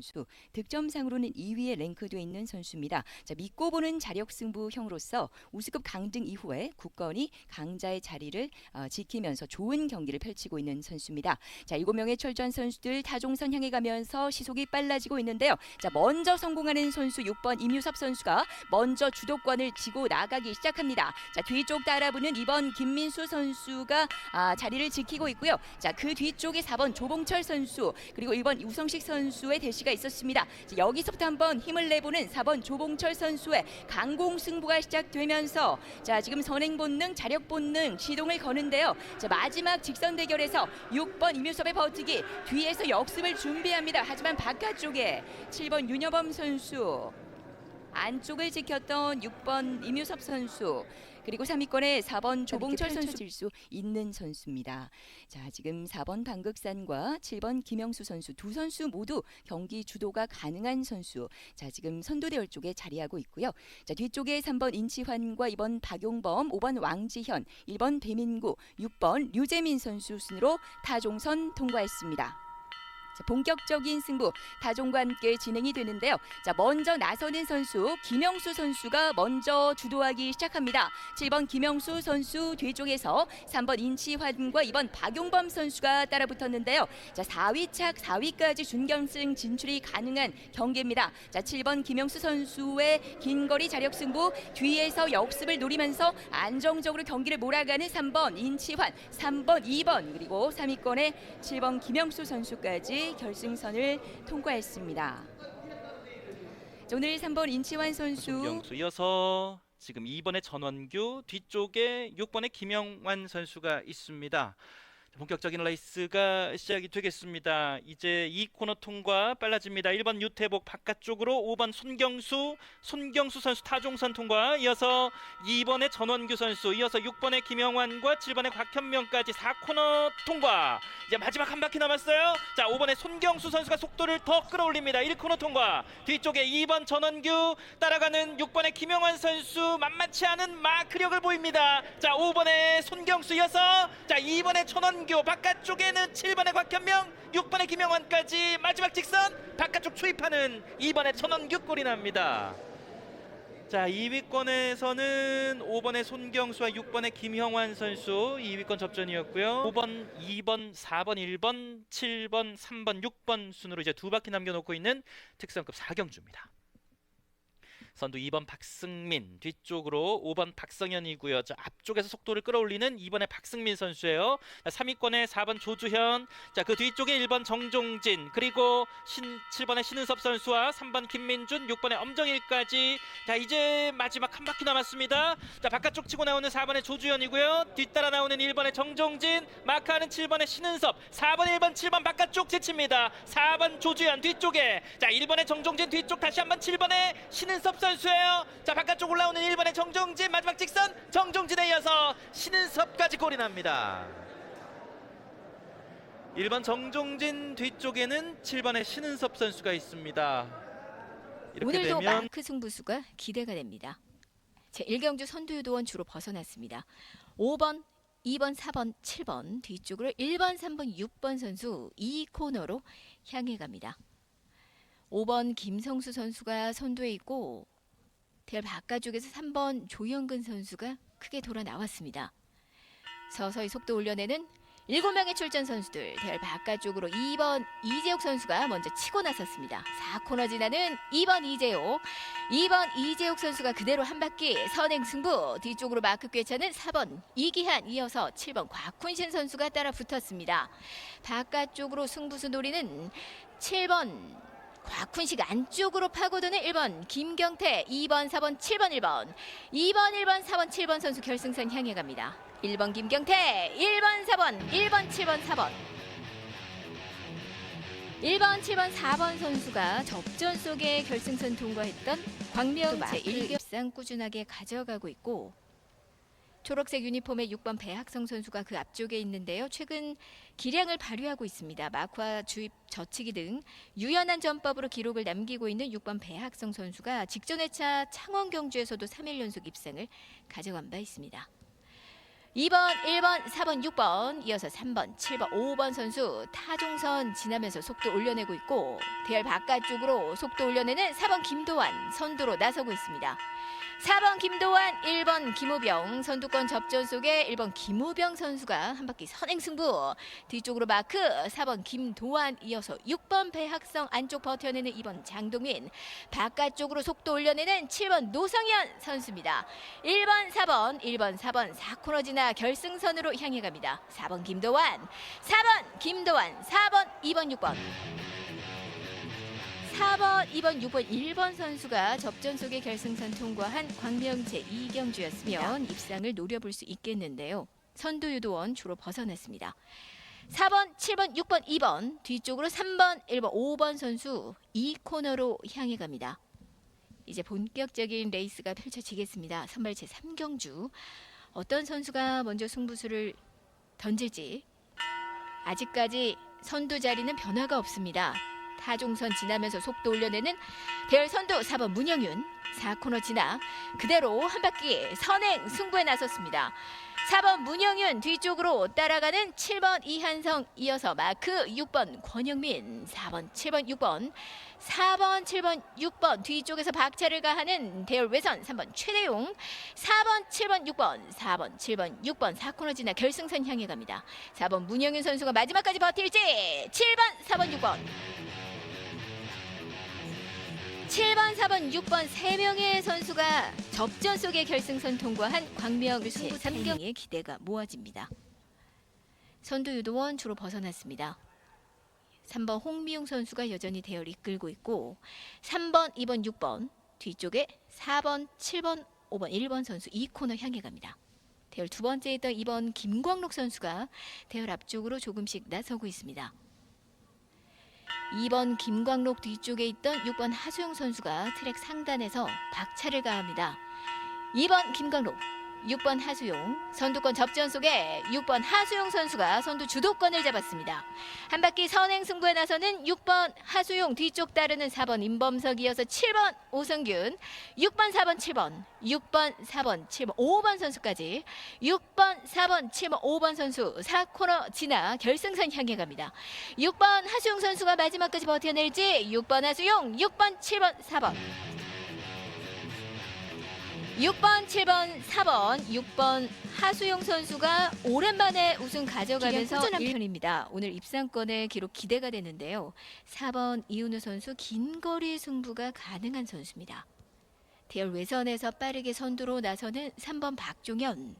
선수 득점상으로는 2위에 랭크되어 있는 선수입니다. 자, 믿고 보는 자력 승부형으로서 우승급 강등 이후에 굳건히 강자의 자리를 어, 지키면서 좋은 경기를 펼치고 있는 선수입니다. 자, 7명의 철전 선수들 타종선 향해 가면서 시속이 빨라지고 있는데요. 자, 먼저 성공하는 선수 6번 임유섭 선수가 먼저 주도권을 쥐고 나가기 시작합니다. 자, 뒤쪽 따라붙는 2번 김민수 선수가 아, 자리를 지키고 있고요. 자, 그 뒤쪽에 4번 조봉철 선수 그리고 1번 우성식 선수의 대시 가 있었습니다. 자, 여기서부터 한번 힘을 내보는 4번 조봉철 선수의 강공 승부가 시작되면서 자, 지금 선행 본능, 자력 본능 시동을 거는데요. 자, 마지막 직선 대결에서 6번 임유섭의 버티기 뒤에서 역습을 준비합니다. 하지만 바깥쪽에 7번 윤여범 선수 안쪽을 지켰던 6번 임유섭 선수 그리고 3위권에 4번 조봉철 선수 질수 있는 선수입니다. 자, 지금 4번 방극산과 7번 김영수 선수 두 선수 모두 경기 주도가 가능한 선수. 자, 지금 선두대열 쪽에 자리하고 있고요. 자, 뒤쪽에 3번 인치환과 2번 박용범, 5번 왕지현, 1번 배민구, 6번 류재민 선수 순으로 타종선 통과했습니다. 자, 본격적인 승부 다종과 함께 진행이 되는데요. 자, 먼저 나서는 선수 김영수 선수가 먼저 주도하기 시작합니다. 7번 김영수 선수 뒤쪽에서 3번 인치환과 2번 박용범 선수가 따라붙었는데요. 자, 4위 착 4위까지 준결승 진출이 가능한 경기입니다. 자, 7번 김영수 선수의 긴 거리 자력 승부 뒤에서 역습을 노리면서 안정적으로 경기를 몰아가는 3번 인치환, 3번 2번 그리고 3위권의 7번 김영수 선수까지 결승선을 통과했습니다. 자, 오늘 3번 인치환 선수 송경수 이어서 지금 2번의 전원규 뒤쪽에 6번의 김영환 선수가 있습니다. 본격적인 레이스가 시작이 되겠습니다. 이제 이 코너 통과 빨라집니다. 1번 유태복 바깥쪽으로 5번 손경수, 손경수 선수 타종선 통과 이어서 2번의 전원규 선수 이어서 6번의 김영환과 7번의 곽현명까지 4코너 통과. 이제 마지막 한 바퀴 남았어요. 자, 5번의 손경수 선수가 속도를 더 끌어올립니다. 1코너 통과. 뒤쪽에 2번 전원규 따라가는 6번의 김영환 선수 만만치 않은 마크력을 보입니다. 자, 5번의 손경수 이어서 자, 2번의 전원 규 바깥쪽에는 7번의 곽현명, 6번의 김영환까지 마지막 직선 바깥쪽 추입하는 2번의 전원규 골이 납니다. 자 2위권에서는 5번의 손경수와 6번의 김형환 선수 2위권 접전이었고요. 5번, 2번, 4번, 1번, 7번, 3번, 6번 순으로 이제 두 바퀴 남겨놓고 있는 특성급 4경주입니다. 선두 2번 박승민 뒤쪽으로 5번 박성현이고요. 자 앞쪽에서 속도를 끌어올리는 2번의 박승민 선수예요. 자, 3위권에 4번 조주현, 자 그 뒤쪽에 1번 정종진 그리고 신 7번의 신은섭 선수와 3번 김민준, 6번의 엄정일까지 자 이제 마지막 한 바퀴 남았습니다. 자 바깥쪽 치고 나오는 4번의 조주현이고요. 뒤따라 나오는 1번의 정종진, 마크하는 7번의 신은섭, 4번 1번 7번 바깥쪽 제칩니다. 4번 조주현 뒤쪽에 자 1번의 정종진 뒤쪽 다시 한번 7번의 신은섭 선수예요. 자 바깥쪽 올라오는 1번의 정종진 마지막 직선 정종진에 이어서 신은섭까지 골이 납니다. 1번 정종진 뒤쪽에는 7번의 신은섭 선수가 있습니다. 이렇게 오늘도 되면 마크 승부수가 기대가 됩니다. 제 1경주 선두유도원 주로 벗어났습니다. 5번, 2번, 4번, 7번 뒤쪽으로 1번, 3번, 6번 선수 이 코너로 향해 갑니다. 5번 김성수 선수가 선두에 있고 대열 바깥쪽에서 3번 조영근 선수가 크게 돌아 나왔습니다. 서서히 속도 올려내는 7명의 출전 선수들 대열 바깥쪽으로 2번 이재욱 선수가 먼저 치고 나섰습니다. 4코너 지나는 2번 이재욱 2번 이재욱 선수가 그대로 한 바퀴 선행 승부 뒤쪽으로 마크 꿰차는 4번 이기한 이어서 7번 곽훈신 선수가 따라 붙었습니다. 바깥쪽으로 승부수 노리는 7번 곽훈식 안쪽으로 파고드는 1번 김경태 2번 4번 7번 1번 2번 1번 4번 7번 선수 결승선 향해 갑니다. 1번 김경태 1번 4번 1번 7번 4번 1번 7번 4번 선수가 접전 속에 결승선 통과했던 광명 제1 입상 꾸준하게 가져가고 있고 초록색 유니폼의 6번 배학성 선수가 그 앞쪽에 있는데요. 최근 기량을 발휘하고 있습니다. 마크와 주입 저치기 등 유연한 전법으로 기록을 남기고 있는 6번 배학성 선수가 직전 회차 창원 경주에서도 3일 연속 입상을 가져간 바 있습니다. 2번, 1번, 4번, 6번, 이어서 3번, 7번, 5번 선수 타종선 지나면서 속도 올려내고 있고 대열 바깥쪽으로 속도 올려내는 4번 김도환 선두로 나서고 있습니다. 4번 김도환, 1번 김우병 선두권 접전 속에 1번 김우병 선수가 한 바퀴 선행 승부 뒤쪽으로 마크 4번 김도환 이어서 6번 배학성 안쪽 버텨내는 2번 장동민 바깥쪽으로 속도 올려내는 7번 노성현 선수입니다. 1번, 4번, 1번, 4번 4코너 지나 결승선으로 향해 갑니다. 4번 김도환, 4번 김도환, 4번, 2번, 6번. 4번, 2번, 6번, 1번 선수가 접전 속의 결승선 통과한 광명제 이경주였으면 입상을 노려볼 수 있겠는데요. 선두 유도원 주로 벗어났습니다. 4번, 7번, 6번, 2번 뒤쪽으로 3번, 1번, 5번 선수 이 코너로 향해 갑니다. 이제 본격적인 레이스가 펼쳐지겠습니다. 선발 제 3경주 어떤 선수가 먼저 승부수를 던질지 아직까지 선두 자리는 변화가 없습니다. 타종선 지나면서 속도 올려내는 대열 선두 4번 문영윤. 4코너 지나 그대로 한 바퀴 선행 승부에 나섰습니다. 4번 문영윤 뒤쪽으로 따라가는 7번 이한성 이어서 마크 6번 권영민. 4번 7번 6번 4번 7번 6번 뒤쪽에서 박차를 가하는 대열 외선 3번 최대용. 4번 7번 6번 4번 7번 6번. 4코너 지나 결승선 향해 갑니다. 4번 문영윤 선수가 마지막까지 버틸지 7번 4번 6번 7번, 4번, 6번 세 명의 선수가 접전 속의 결승선 통과한 광명 승부 3경기의 기대가 모아집니다. 선두 유도원 주로 벗어났습니다. 3번 홍미용 선수가 여전히 대열 이끌고 있고 3번, 2번, 6번 뒤쪽에 4번, 7번, 5번, 1번 선수 이 코너 향해 갑니다. 대열 두 번째 있던 2번 김광록 선수가 대열 앞쪽으로 조금씩 나서고 있습니다. 2번 김광록 뒤쪽에 있던 6번 하수영 선수가 트랙 상단에서 박차를 가합니다. 2번 김광록, 6번 하수용 선두권 접전 속에 6번 하수용 선수가 선두 주도권을 잡았습니다. 한 바퀴 선행 승부에 나서는 6번 하수용 뒤쪽 따르는 4번 임범석 이어서 7번 오성균 6번 4번 7번 6번 4번 7번 5번 선수까지 6번 4번 7번 5번 선수 4코너 지나 결승선 향해 갑니다. 6번 하수용 선수가 마지막까지 버텨낼지 6번 하수용 6번 7번 4번 6번, 7번, 4번, 6번 하수용 선수가 오랜만에 우승 가져가면서 꾸준한 편입니다. 오늘 입상권의 기록 기대가 되는데요. 4번 이윤우 선수 긴 거리 승부가 가능한 선수입니다. 대열 외선에서 빠르게 선두로 나서는 3번 박종현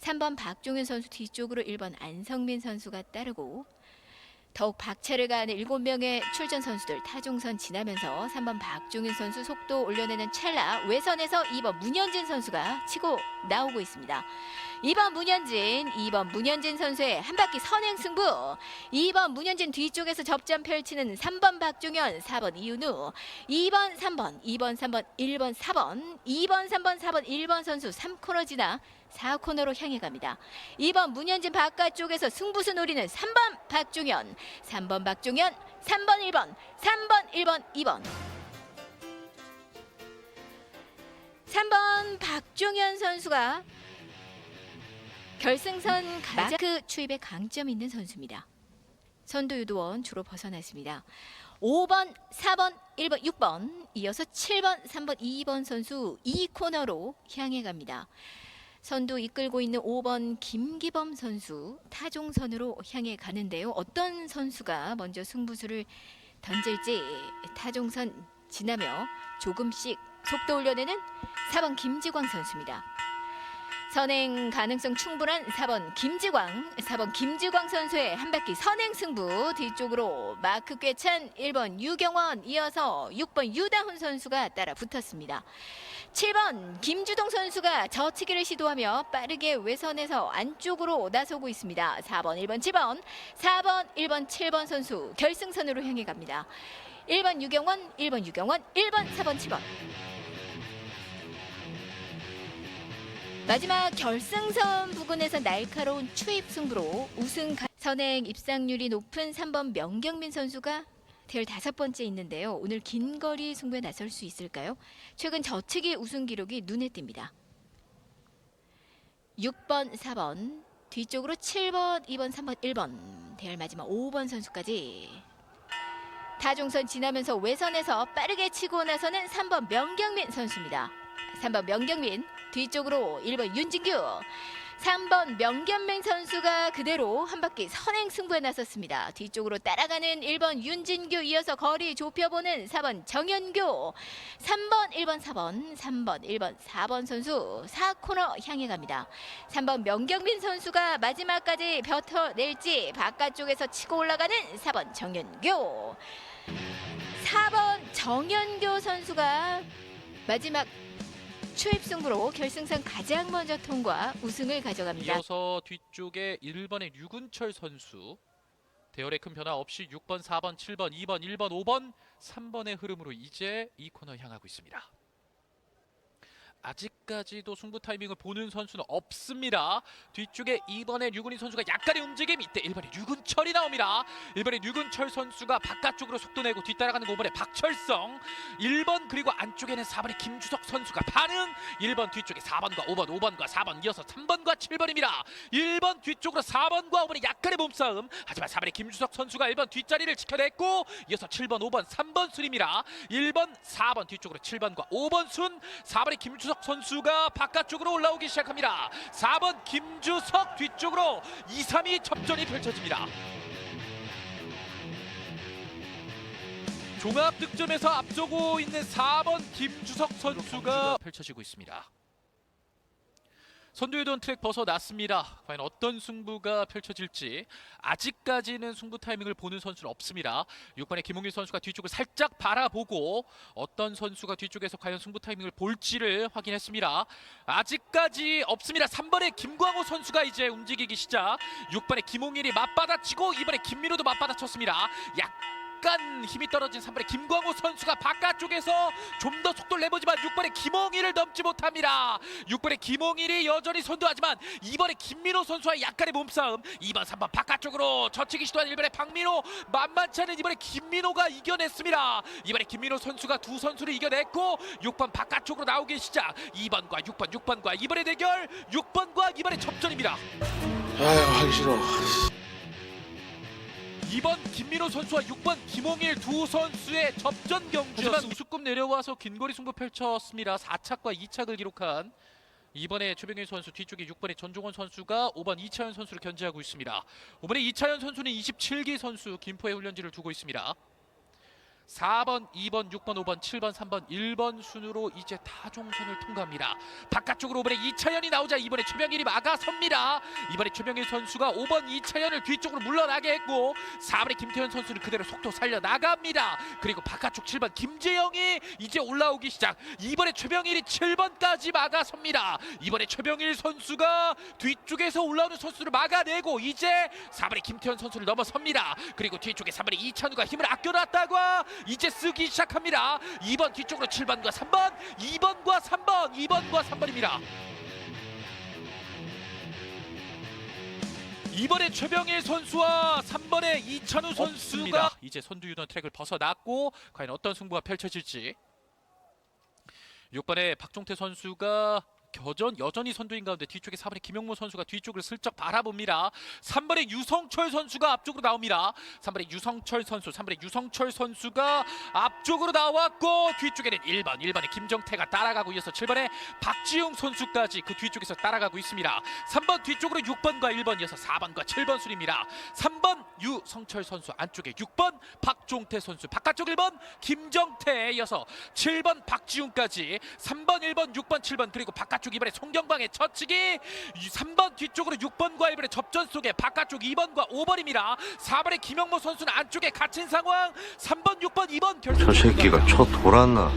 3번 박종현 선수 뒤쪽으로 1번 안성민 선수가 따르고 더욱 박차를 가하는 7명의 출전 선수들 타종선 지나면서 3번 박종윤 선수 속도 올려내는 찰나 외선에서 2번 문현진 선수가 치고 나오고 있습니다. 2번 문현진, 2번 문현진 선수의 한 바퀴 선행 승부. 2번 문현진 뒤쪽에서 접전 펼치는 3번 박종현, 4번 이윤우, 2번 3번, 2번 3번, 1번 4번, 2번 3번, 4번 1번 선수 3코너 지나 4코너로 향해 갑니다. 2번 문현진 바깥쪽에서 승부수 노리는 3번 박종현, 3번 박종현, 3번 1번, 3번 1번 2번. 3번 박종현 선수가 결승선 마크 추입에 강점 있는 선수입니다. 선두 유도원 주로 벗어났습니다. 5번, 4번, 1번, 6번 이어서 7번, 3번, 2번 선수 이 코너로 향해 갑니다. 선두 이끌고 있는 5번 김기범 선수 타종선으로 향해 가는데요. 어떤 선수가 먼저 승부수를 던질지 타종선 지나며 조금씩 속도 올려내는 4번 김지광 선수입니다. 선행 가능성 충분한 4번 김지광, 4번 김지광 선수의 한 바퀴 선행 승부 뒤쪽으로 마크 꿰찬 1번 유경원 이어서 6번 유다훈 선수가 따라 붙었습니다. 7번 김주동 선수가 저치기를 시도하며 빠르게 외선에서 안쪽으로 나서고 있습니다. 4번, 1번, 7번, 4번, 1번, 7번 선수 결승선으로 향해 갑니다. 1번 유경원, 1번 유경원, 1번, 4번, 7번. 마지막 결승선 부근에서 날카로운 추입 승부로 우승 가- 선행 입상률이 높은 3번 명경민 선수가 대열 다섯 번째 있는데요. 오늘 긴 거리 승부에 나설 수 있을까요? 최근 저측의 우승 기록이 눈에 띕니다. 6번, 4번 뒤쪽으로 7번, 2번, 3번, 1번 대열 마지막 5번 선수까지 타종선 지나면서 외선에서 빠르게 치고 나서는 3번 명경민 선수입니다. 3번 명경민 뒤쪽으로 1번 윤진규 3번 명견맹 선수가 그대로 한 바퀴 선행 승부에 나섰습니다. 뒤쪽으로 따라가는 1번 윤진규 이어서 거리 좁혀보는 4번 정현교 3번 1번 4번 3번 1번 4번 선수 4코너 향해 갑니다. 3번 명경민 선수가 마지막까지 벼터낼지 바깥쪽에서 치고 올라가는 4번 정현교 4번 정현교 선수가 마지막 추입 승부로 결승선 가장 먼저 통과 우승을 가져갑니다. 이어서 뒤쪽에 1번의 류근철 선수 대열의 큰 변화 없이 6번, 4번, 7번, 2번, 1번, 5번, 3번의 흐름으로 이제 이 코너 향하고 있습니다. 아직까지도 승부 타이밍을 보는 선수는 없습니다. 뒤쪽에 2번의 류근희 선수가 약간의 움직임 이때 1번의 류근철이 나옵니다. 1번의 류근철 선수가 바깥쪽으로 속도 내고 뒤따라가는 5번의 박철성 1번 그리고 안쪽에는 4번의 김주석 선수가 반응 1번 뒤쪽에 4번과 5번 5번과 4번 이어서 3번과 7번입니다. 1번 뒤쪽으로 4번과 5번의 약간의 몸싸움 하지만 4번의 김주석 선수가 1번 뒷자리를 지켜냈고 이어서 7번 5번 3번 순입니다 1번 4번 뒤쪽으로 7번과 5번 순 4번의 김주석 선수가 바깥쪽으로 올라오기 시작합니다. 4번 김주석 뒤쪽으로 2, 3위 접전이 펼쳐집니다. 종합 득점에서 앞서고 있는 4번 김주석 선수가 펼쳐지고 있습니다 선두유돈 트랙 벗어났습니다. 과연 어떤 승부가 펼쳐질지 아직까지는 승부 타이밍을 보는 선수는 없습니다. 6번의 김홍길 선수가 뒤쪽을 살짝 바라보고 어떤 선수가 뒤쪽에서 과연 승부 타이밍을 볼지를 확인했습니다. 아직까지 없습니다. 3번의 김광호 선수가 이제 움직이기 시작. 6번의 김홍일이 맞받아치고 2번의 김민호도 맞받아쳤습니다. 약 간 힘이 떨어진 3번의 김광호 선수가 바깥쪽에서 좀 더 속도를 내보지만 6번의 김홍일을 넘지 못합니다. 6번의 김홍일이 여전히 선두하지만 2번의 김민호 선수와 약간의 몸싸움 2번 3번 바깥쪽으로 젖히기 시도한 1번의 박민호 만만치 않은 이번에 김민호가 이겨냈습니다. 이번에 김민호 선수가 두 선수를 이겨냈고 6번 바깥쪽으로 나오기 시작 2번과 6번 6번과 이번의 대결 6번과 이번의 접전입니다. 아유 하기 싫어 2번 김민호 선수와 6번 김홍일 두 선수의 접전 경주. 하지만 우수급 내려와서 긴거리 승부 펼쳤습니다. 4착과 2착을 기록한 이번에 최병일 선수 뒤쪽에 6번의 전종원 선수가 5번 이차현 선수를 견제하고 있습니다. 5번의 이차현 선수는 27기 선수 김포에 훈련지를 두고 있습니다. 4번, 2번, 6번, 5번, 7번, 3번, 1번 순으로 이제 타종선을 통과합니다. 바깥쪽으로 5번에 이차현이 나오자 이번에 최병일이 막아섭니다. 이번에 최병일 선수가 5번 이차현을 뒤쪽으로 물러나게 했고 4번에 김태현 선수는 그대로 속도 살려 나갑니다. 그리고 바깥쪽 7번 김재영이 이제 올라오기 시작. 이번에 최병일이 7번까지 막아섭니다. 이번에 최병일 선수가 뒤쪽에서 올라오는 선수를 막아내고 이제 4번에 김태현 선수를 넘어섭니다. 그리고 뒤쪽에 3번에 이찬우가 힘을 아껴놨다가 이제 쓰기 시작합니다. 2번 뒤쪽으로 7번과 3번, 2번과 3번, 2번과 3번입니다. 이번에 최병일 선수와 3번의 이찬우 선수가 이제 선두유던 트랙을 벗어났고 과연 어떤 승부가 펼쳐질지 6번의 박종태 선수가 겨전 여전히 선두인 가운데 뒤쪽에 4번의 김용모 선수가 뒤쪽을 슬쩍 바라봅니다. 3번의 유성철 선수가 앞쪽으로 나옵니다. 3번의 유성철 선수, 3번의 유성철 선수가 앞쪽으로 나왔고 뒤쪽에는 1번, 1번의 김정태가 따라가고 이어서 7번의 박지웅 선수까지 그 뒤쪽에서 따라가고 있습니다. 3번 뒤쪽으로 6번과 1번 이어서 4번과 7번 순입니다. 3번 유성철 선수 안쪽에 6번 박종태 선수 바깥쪽 1번 김정태에 이어서 7번 박지웅까지 3번 1번 6번 7번 그리고 바깥 쪽 이번에 송경방의 처치기. 3번 뒤쪽으로 6번과 1번의 접전 속에 바깥쪽 2번과 5번입니다. 4번의 김영모 선수는 안쪽에 갇힌 상황. 3번 6번 2번 결승 저 새끼가 쳐 돌았나?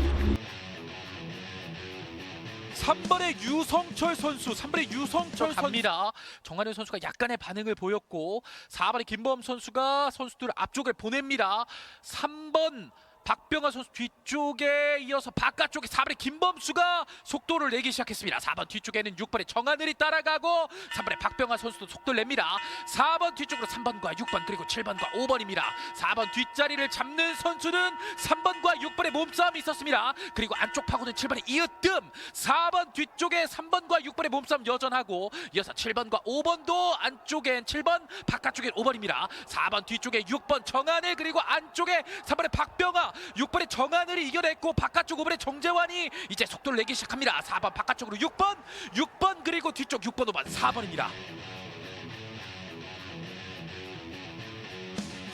3번의 유성철 선수, 3번의 유성철 갑니다. 정한현 선수가 약간의 반응을 보였고 4번의 김범 선수가 선수들 앞쪽을 보냅니다. 3번 박 박병아 선수 뒤쪽에 이어서 바깥쪽에 4번의 김범수가 속도를 내기 시작했습니다. 4번 뒤쪽에는 6번의 정하늘이 따라가고 3번의 박병아 선수도 속도를 냅니다. 4번 뒤쪽으로 3번과 6번 그리고 7번과 5번입니다. 4번 뒷자리를 잡는 선수는 3번과 6번의 몸싸움이 있었습니다. 그리고 안쪽 파고든 7번의 이으뜸 4번 뒤쪽에 3번과 6번의 몸싸움 여전하고 이어서 7번과 5번도 안쪽엔 7번 바깥쪽엔 5번입니다. 4번 뒤쪽에 6번 정하늘 그리고 안쪽에 3번의 박병아 6번의 정하늘이 이겨냈고 바깥쪽 5번의 정재환이 이제 속도를 내기 시작합니다. 4번 바깥쪽으로 6번 6번 그리고 뒤쪽 6번 5번 4번입니다.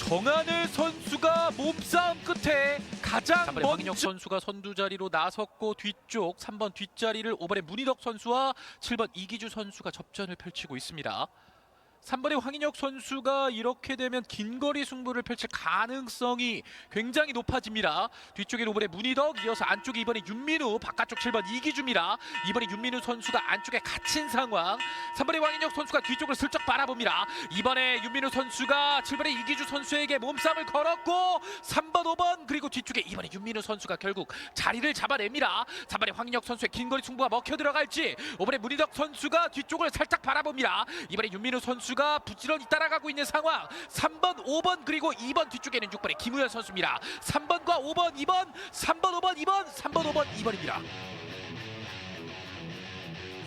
정하늘 선수가 몸싸움 끝에 가장 먼저 황인혁 선수가 선두 자리로 나섰고 뒤쪽 3번 뒷자리를 5번의 문희덕 선수와 7번 이기주 선수가 접전을 펼치고 있습니다. 3번의 황인혁 선수가 이렇게 되면 긴 거리 승부를 펼칠 가능성이 굉장히 높아집니다. 뒤쪽에 5번의 문희덕, 이어서 안쪽에 이번에 윤민우, 바깥쪽 7번 이기주입니다. 이번에 윤민우 선수가 안쪽에 갇힌 상황. 3번의 황인혁 선수가 뒤쪽을 슬쩍 바라봅니다. 이번에 윤민우 선수가 7번의 이기주 선수에게 몸싸움을 걸었고 3번, 5번 그리고 뒤쪽에 이번에 윤민우 선수가 결국 자리를 잡아냅니다. 3번의 황인혁 선수의 긴 거리 승부가 먹혀 들어갈지 5번의 문희덕 선수가 뒤쪽을 살짝 바라봅니다. 이번에 윤민우 선수 가 부지런히 따라가고 있는 상황 3번, 5번 그리고 2번 뒤쪽에는 6번의 김우현 선수입니다. 3번과 5번, 2번, 3번, 5번, 2번, 3번, 5번, 2번입니다.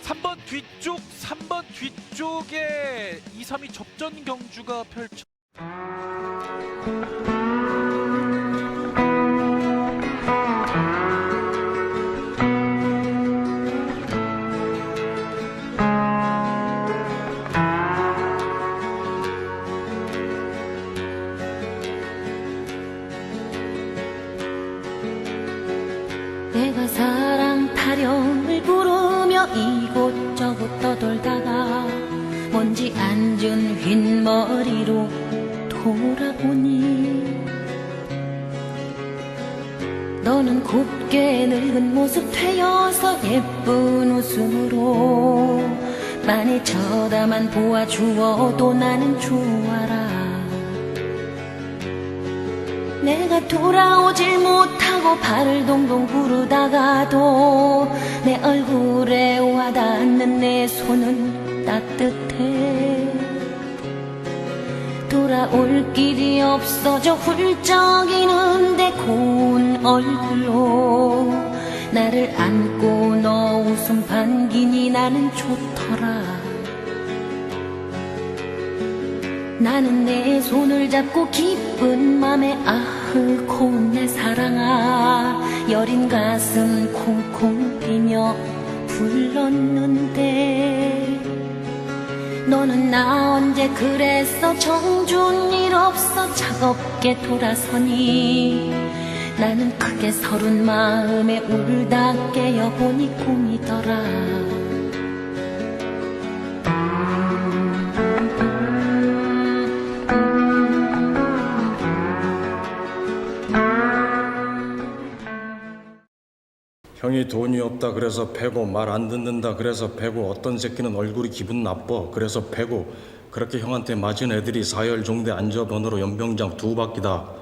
3번 뒤쪽, 3번 뒤쪽에 2, 3위 접전 경주가 펼쳐 내가 사랑 타령을 부르며 이곳저곳 떠돌다가 먼지 앉은 흰머리로 돌아보니 너는 곱게 늙은 모습 되어서 예쁜 웃음으로 많이 쳐다만 보아주어도 나는 좋아라. 내가 돌아오질 못하 고 발을 동동 구르다가도 내 얼굴에 와닿는 내 손은 따뜻해. 돌아올 길이 없어져 훌쩍이는데 고운 얼굴로 나를 안고 너 웃음 반기니 나는 좋더라. 나는 내 손을 잡고 기쁜 맘에 아 흐 고운 내 사랑아 여린 가슴 콩콩 뛰며 불렀는데. 너는 나 언제 그랬어? 정준 일 없어? 차갑게 돌아서니. 나는 크게 서른 마음에 울다 깨어보니 꿈이더라 형이 돈이 없다 그래서 패고 말 안 듣는다 그래서 패고 어떤 새끼는 얼굴이 기분 나빠 그래서 패고 그렇게 형한테 맞은 애들이 사열 종대 안저번호로 연병장 두 바퀴다